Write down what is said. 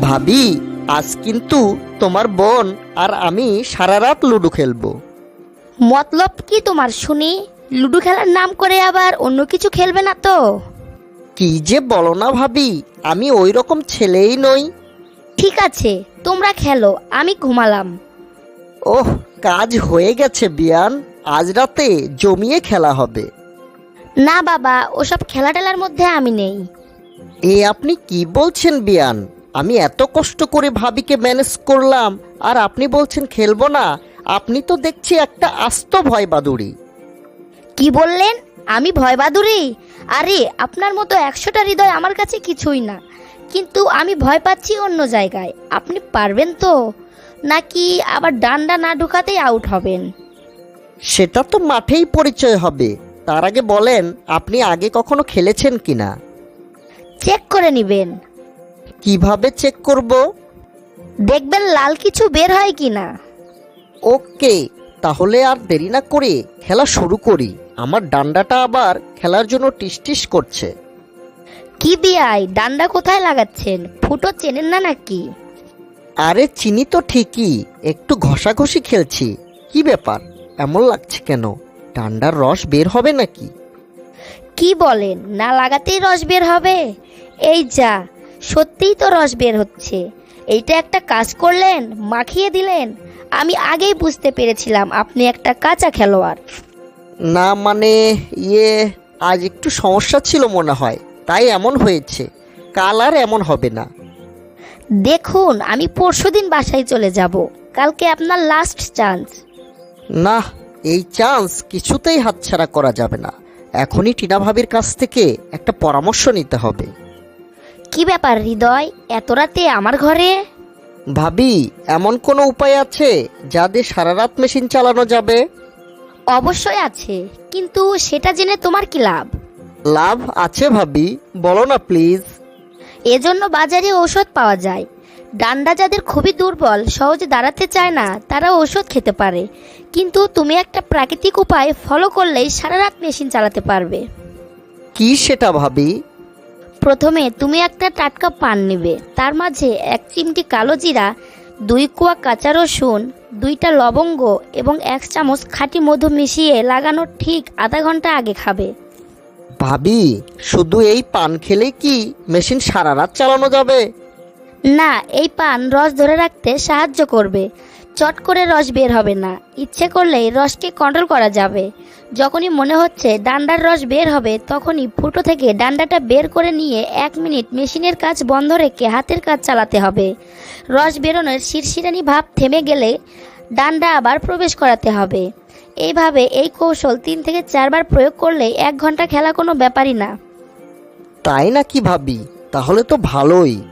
ভাবি আজ কিন্তু তোমার বোন আর আমি সারা রাত লুডো খেলব। মতলব কি তোমার শুনি? লুডো খেলার নাম করে আবার অন্য কিছু খেলবে না তো? কি যে বলো না ভাবি আমি ওই রকম ছেলেই নই। ঠিক আছে তোমরা খেলো আমি ঘুমালাম। ওহ কাজ হয়ে গেছে বিয়ান আজ রাতে জমিয়ে খেলা হবে। না বাবা ওসব খেলা টেলার মধ্যে আমি নেই। এ আপনি কি বলছেন বিয়ান? আমি এত কষ্ট করে ভাবিকে ম্যানেজ করলাম আর আপনি বলছেন খেলব না আপনি তো দেখছি একটা আস্ত ভয় বাদুড়ি কি বললেন? আমি ভয় বাদুরি আরে আপনার মতো একশোটা হৃদয় আমার কাছে কিছুই না। কিন্তু আমি ভয় পাচ্ছি অন্য জায়গায়। আপনি পারবেন তো? নাকি আবার ডান্ডা না ঢুকাতেই আউট হবেন? সেটা তো মাঠেই পরিচয় হবে। তার আগে বলেন আপনি আগে কখনো খেলেছেন কিনা? চেক করে নিবেন। কীভাবে চেক করব? দেখবেন লাল কিছু বের হয় কি না ওকে তাহলে আর দেরি না করে খেলা শুরু করি। আমার ডান্ডাটা আবার খেলার জন্য টিস করছে। কি বিয়াই ডান্ডা কোথায় লাগাচ্ছেন? ফুটো চেনেন না নাকি? আরে চিনি তো ঠিকই একটু ঘষাঘষি খেলছি। কি ব্যাপার এমন লাগছে কেন? ডান্ডার রস বের হবে নাকি? কি বলেন না লাগাতেই রস বের হবে? এই যা সত্যিই তো রস বের হচ্ছে। এইটা একটা কাজ করলেন মাখিয়ে দিলেন। আমি আগেই বুঝতে পেরেছিলাম আপনি একটা কাঁচা খেলোয়াড়। না মানে ইয়ে আজ একটু সমস্যা ছিল মনে হয় তাই এমন হয়েছে। কাল আর এমন হবে না। দেখুন আমি পরশুদিন বাসায় চলে যাব। কালকে আপনার লাস্ট চান্স না এই চান্স কিছুতেই হাতছাড়া করা যাবে না। এখনই টিনা ভাবির কাছ থেকে একটা পরামর্শ নিতে হবে। কি ব্যাপার হৃদয়? এত রাতে আমার ঘরে? ভাবি এমন কোনো উপায় আছে যা দিয়ে সারা রাত মেশিন চালানো যাবে? অবশ্যই আছে কিন্তু সেটা জেনে তোমার কি লাভ? লাভ আছে ভাবি বলো না প্লিজ। এজন্য বাজারে ঔষধ পাওয়া যায়। ডান্ডা যাদের খুবই দুর্বল সহজে দাঁড়াতে চায় না তারা ঔষধ খেতে পারে। কিন্তু তুমি একটা প্রাকৃতিক উপায় ফলো করলেই সারা রাত মেশিন চালাতে পারবে। কি সেটা ভাবি? প্রথমে তুমি একটা টাটকা পান নেবে। তার মাঝে এক চিমটি কালো জিরা দুই কোয়া কাঁচা রসুন দুইটা লবঙ্গ এবং এক চামচ খাঁটি মধু মিশিয়ে লাগানোর ঠিক আধা ঘণ্টা আগে খাবে। ভাবি শুধু এই পান খেলে কি মেশিন সারা রাত চালানো যাবে? না এই পান রস ধরে রাখতে সাহায্য করবে। চট করে রস বের হবে না। ইচ্ছে করলেই রসকে কন্ট্রোল করা যাবে। যখনই মনে হচ্ছে ডান্ডার রস বের হবে, তখনই ফুটো থেকে ডান্ডাটা বের করে নিয়ে এক মিনিট মেশিনের কাজ বন্ধ রেখে হাতের কাজ চালাতে হবে। রস বেরোনোর শিরশিরানি ভাব থেমে গেলে ডান্ডা আবার প্রবেশ করাতে হবে। এইভাবে এই কৌশল তিন থেকে চারবার প্রয়োগ করলে এক ঘণ্টা খেলা কোনো ব্যাপারই না। তাই নাকি ভাবি? তাহলে তো ভালোই।